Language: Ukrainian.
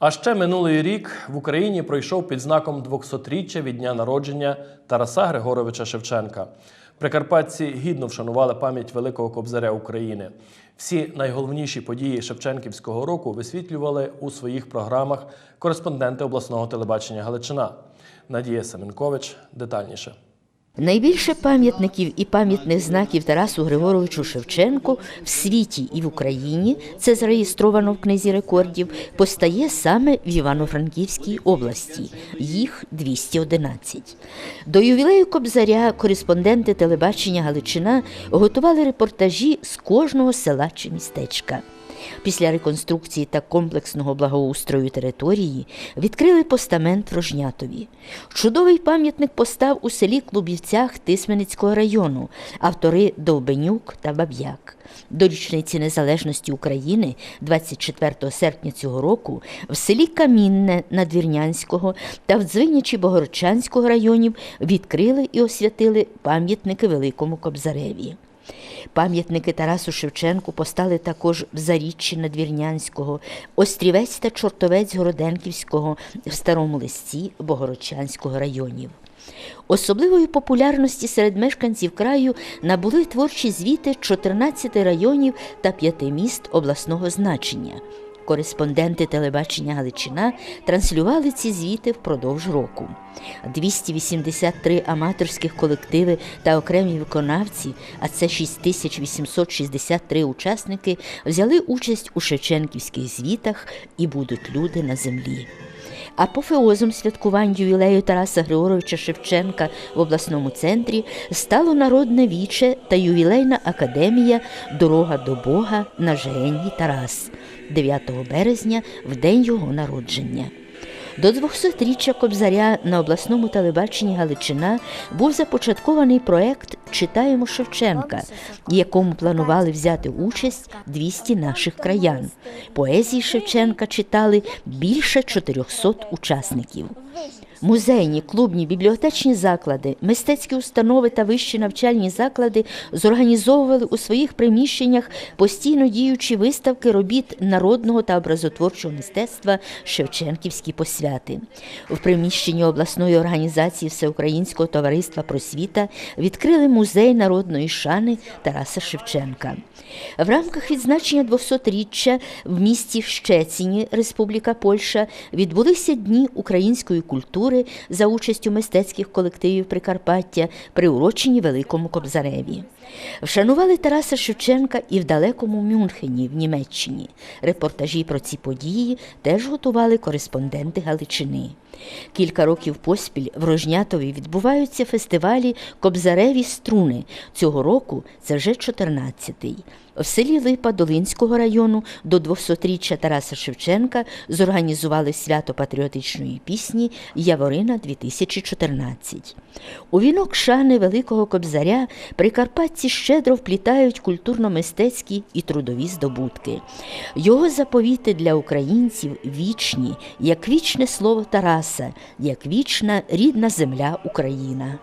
А ще минулий рік в Україні пройшов під знаком 200-річчя від дня народження Тараса Григоровича Шевченка. Прикарпатці гідно вшанували пам'ять великого кобзаря України. Всі найголовніші події Шевченківського року висвітлювали у своїх програмах кореспонденти обласного телебачення Галичина. Надія Семенкович детальніше. Найбільше пам'ятників і пам'ятних знаків Тарасу Григоровичу Шевченку в світі і в Україні це зареєстровано в книзі рекордів, постає саме в Івано-Франківській області. Їх 211. До ювілею Кобзаря кореспонденти телебачення Галичина готували репортажі з кожного села чи містечка. Після реконструкції та комплексного благоустрою території відкрили постамент в Рожнятові. Чудовий пам'ятник постав у селі Клубівцях Тисменицького району, автори Довбенюк та Баб'як. До річниці незалежності України, 24 серпня цього року, в селі Камінне Надвірнянського та в Дзвинячі Богородчанського районів відкрили і освятили пам'ятники Великому Кобзареві. Пам'ятники Тарасу Шевченку постали також в Заріччі Надвірнянського, Острівець та Чортовець Городенківського в Старому Листі Богородчанського районів. Особливої популярності серед мешканців краю набули творчі звіти 14 районів та 5 міст обласного значення. Кореспонденти телебачення Галичина транслювали ці звіти впродовж року. 283 аматорських колективи та окремі виконавці, а це 6863 учасники, взяли участь у шевченківських звітах і будуть люди на землі. Апофеозом святкувань ювілею Тараса Григоровича Шевченка в обласному центрі стало народне віче та ювілейна академія Дорога до Бога на Жегенній Тарас 9 березня в день його народження. До 200-річчя Кобзаря на обласному телебаченні Галичина був започаткований проект Читаємо Шевченка, якому планували взяти участь 200 наших краян. Поезії Шевченка читали більше 400 учасників. Музейні, клубні, бібліотечні заклади, мистецькі установи та вищі навчальні заклади зорганізовували у своїх приміщеннях постійно діючі виставки робіт народного та образотворчого мистецтва Шевченківські посвяти. В приміщенні обласної організації Всеукраїнського товариства просвіта відкрили музей народної шани Тараса Шевченка. В рамках відзначення 200-річчя в місті Щеціні, Республіка Польща, відбулися дні української культури за участю мистецьких колективів Прикарпаття, приурочені Великому Кобзареві. Вшанували Тараса Шевченка і в далекому Мюнхені в Німеччині. Репортажі про ці події теж готували кореспонденти Галичини. Кілька років поспіль в Рожнятові відбуваються фестивалі Кобзареві струни. Цього року це вже 14-й. В селі Липа Долинського району до 200-річчя Тараса Шевченка зорганізували свято патріотичної пісні Яворина 2014. У вінок шани Великого Кобзаря прикарпатці щедро вплітають культурно-мистецькі і трудові здобутки. Його заповіти для українців вічні, як вічне слово Тараса, як вічна рідна земля Україна.